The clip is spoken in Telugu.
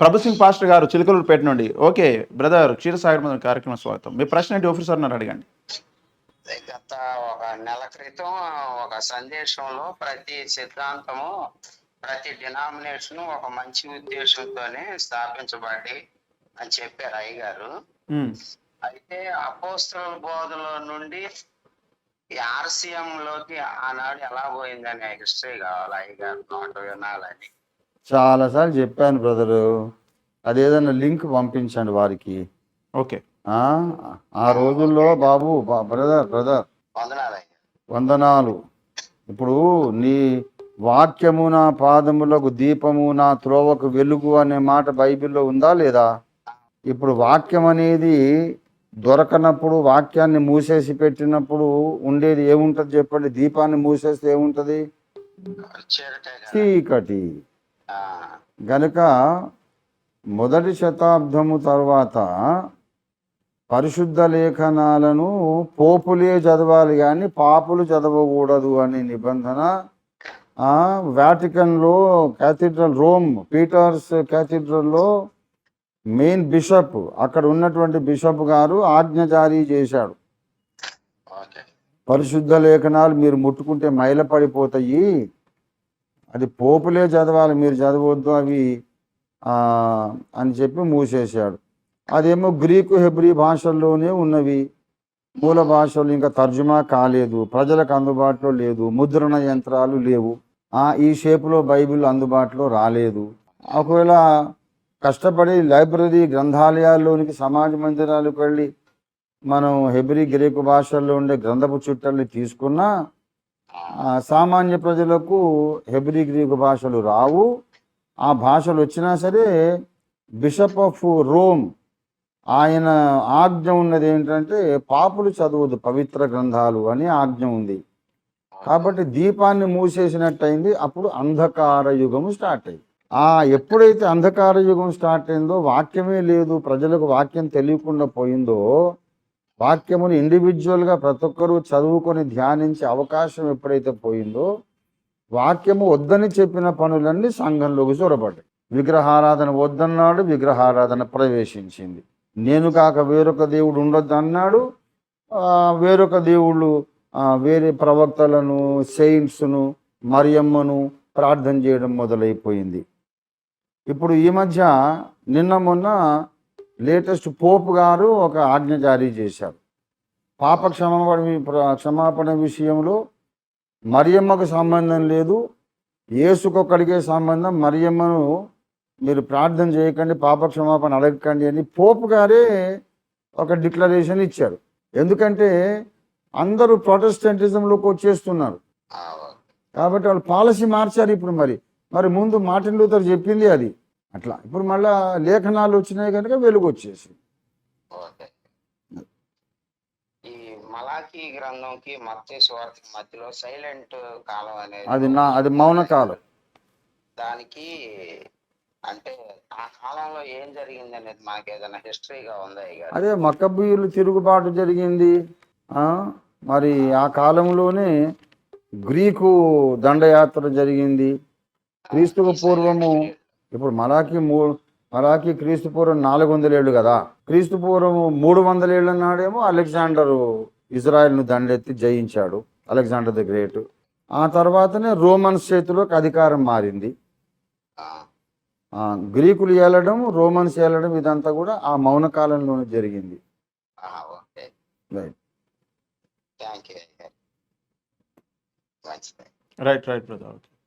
ప్రభు సింగ్ పాస్టర్ గారు చిలుకలూరుపేట నుండి. ఓకే బ్రదర్ క్షీరసాగర్ కార్యక్రమం స్వాగతం. మీ ప్రశ్న ఏంటి ఆఫీసర్ అన్నారు అడగండి. గత ఒక నెల క్రితం ఒక సందేశంలో ప్రతి సిద్ధాంతము ప్రతి డినామినేషన్ ఒక మంచి ఉద్దేశంతోనే స్థాపించబడి అని చెప్పారు అయ్యగారు. అయితే అపోస్తల బోధల నుండి ఆర్సీఎం లోకి ఆనాడు ఎలా పోయిందనే హిస్టరీ కావాలి అయ్యగారు నోట వినాలని. చాలాసార్లు చెప్పాను బ్రదరు అదేదన్నా లింక్ పంపించండి వారికి. ఓకే. ఆ ఆ రోజుల్లో బాబు బ్రదర్ బ్రదర్. వందనాలు. ఇప్పుడు నీ వాక్యము నా పాదములకు దీపము నా త్రోవకు వెలుగు అనే మాట బైబిల్లో ఉందా లేదా? ఇప్పుడు వాక్యం అనేది దొరకనప్పుడు వాక్యాన్ని మూసేసి పెట్టినప్పుడు ఉండేది ఏముంటుంది చెప్పండి? దీపాన్ని మూసేస్తే ఏముంటుంది? చీకటే. గనుక మొదటి శతాబ్దము తర్వాత పరిశుద్ధ లేఖనాలను పోపులే చదవాలి కానీ పాపులు చదవకూడదు అనే నిబంధన ఆ, వాటికన్లో క్యాథీడ్రల్ రోమ్ పీటర్స్ క్యాథీడ్రల్లో మెయిన్ బిషప్ అక్కడ ఉన్నటువంటి బిషప్ గారు ఆజ్ఞ జారీ చేశాడు. పరిశుద్ధ లేఖనాలు మీరు ముట్టుకుంటే మైల పడిపోతాయి అది పోపులే చదవాలి మీరు చదవద్దు అవి అని చెప్పి మూసేశాడు. అదేమో గ్రీకు హెబ్రీ భాషల్లోనే ఉన్నవి. మూల భాషలు ఇంకా తర్జుమా కాలేదు ప్రజలకు అందుబాటులో లేదు ముద్రణ యంత్రాలు లేవు. ఆ, ఈ షేపులో బైబిల్ అందుబాటులో రాలేదు. ఒకవేళ కష్టపడి లైబ్రరీ గ్రంథాలయాల్లోనికి సమాజ మందిరాలకు వెళ్ళి మనం హెబ్రీ గ్రీకు భాషల్లో ఉండే గ్రంథపు చుట్టల్ని తీసుకున్నా సామాన్య ప్రజలకు హెబ్రి గ్రీకు భాషలు రావు. ఆ భాషలు వచ్చినా సరే బిషప్ ఆఫ్ రోమ్ ఆయన ఆజ్ఞ ఉన్నది ఏంటంటే పాపులు చదవదు పవిత్ర గ్రంథాలు అని ఆజ్ఞ ఉంది. కాబట్టి దీపాన్ని మూసేసినట్టయింది. అప్పుడు అంధకార యుగము స్టార్ట్ అయింది. ఆ ఎప్పుడైతే అంధకార యుగం స్టార్ట్ అయిందో వాక్యమే లేదు. ప్రజలకు వాక్యం తెలియకుండా పోయిందో వాక్యమును ఇండివిజువల్గా ప్రతి ఒక్కరూ చదువుకొని ధ్యానించే అవకాశం ఎప్పుడైతే పోయిందో వాక్యము వద్దని చెప్పిన పనులన్నీ సంఘంలోకి చొరబడ్డాయి. విగ్రహారాధన వద్దన్నాడు విగ్రహారాధన ప్రవేశించింది. నేను కాక వేరొక దేవుడు ఉండొద్దు అన్నాడు వేరొక దేవుళ్ళు వేరే ప్రవక్తలను సెయింట్స్ను మరియమ్మను ప్రార్థన చేయడం మొదలైపోయింది. ఇప్పుడు ఈ మధ్య నిన్న మొన్న లేటెస్ట్ పోప్ గారు ఒక ఆజ్ఞ జారీ చేశారు. పాప క్షమాపణ క్షమాపణ విషయంలో మరియమ్మకు సంబంధం లేదు. యేసుకొక్కడికే సంబంధం. మరియమ్మను మీరు ప్రార్థన చేయకండి పాప క్షమాపణ అడగకండి అని పోప్ గారే ఒక డిక్లరేషన్ ఇచ్చారు. ఎందుకంటే అందరూ ప్రొటెస్టెంటిజంలోకి వచ్చేస్తున్నారు. కాబట్టి వాళ్ళు పాలసీ మార్చారు ఇప్పుడు మరి. మరి ముందు మార్టిన్ లూథర్ చెప్పింది అది. అట్లా. ఇప్పుడు మళ్ళా లేఖనాలు వచ్చినాయి కనుక వెలుగు వచ్చేసి ఈ మలాఖీ గ్రంథంకి మత్స్య మధ్యలో సైలెంట్ కాలం అనేది అది నా అది మౌన కాలం. దానికి అంటే ఆ కాలంలో ఏం జరిగింది అనేది మాకు ఏదైనా హిస్టరీగా ఉందా అదే మక్కబీయులు తిరుగుబాటు జరిగింది. మరి ఆ కాలంలోనే గ్రీకు దండయాత్ర జరిగింది. క్రీస్తుకు పూర్వము ఇప్పుడు మలాకి మూ మలాకి క్రీస్తు పూర్వం నాలుగు వందల ఏళ్ళు కదా. క్రీస్తు పూర్వం మూడు వందల ఏళ్ళ నాడేమో అలెగ్జాండరు ఇజ్రాయెల్ను దండెత్తి జయించాడు అలెగ్జాండర్ ది గ్రేట్. ఆ తర్వాతనే రోమన్స్ చేతిలోకి అధికారం మారింది. గ్రీకులు ఏలడం రోమన్స్ ఏలడం ఇదంతా కూడా ఆ మౌన కాలంలోనే జరిగింది. ఆ, ఓకే. రైట్. థ్యాంక్ యూ మంచిది రైట్ రైట్ బ్రదర్. ఓకే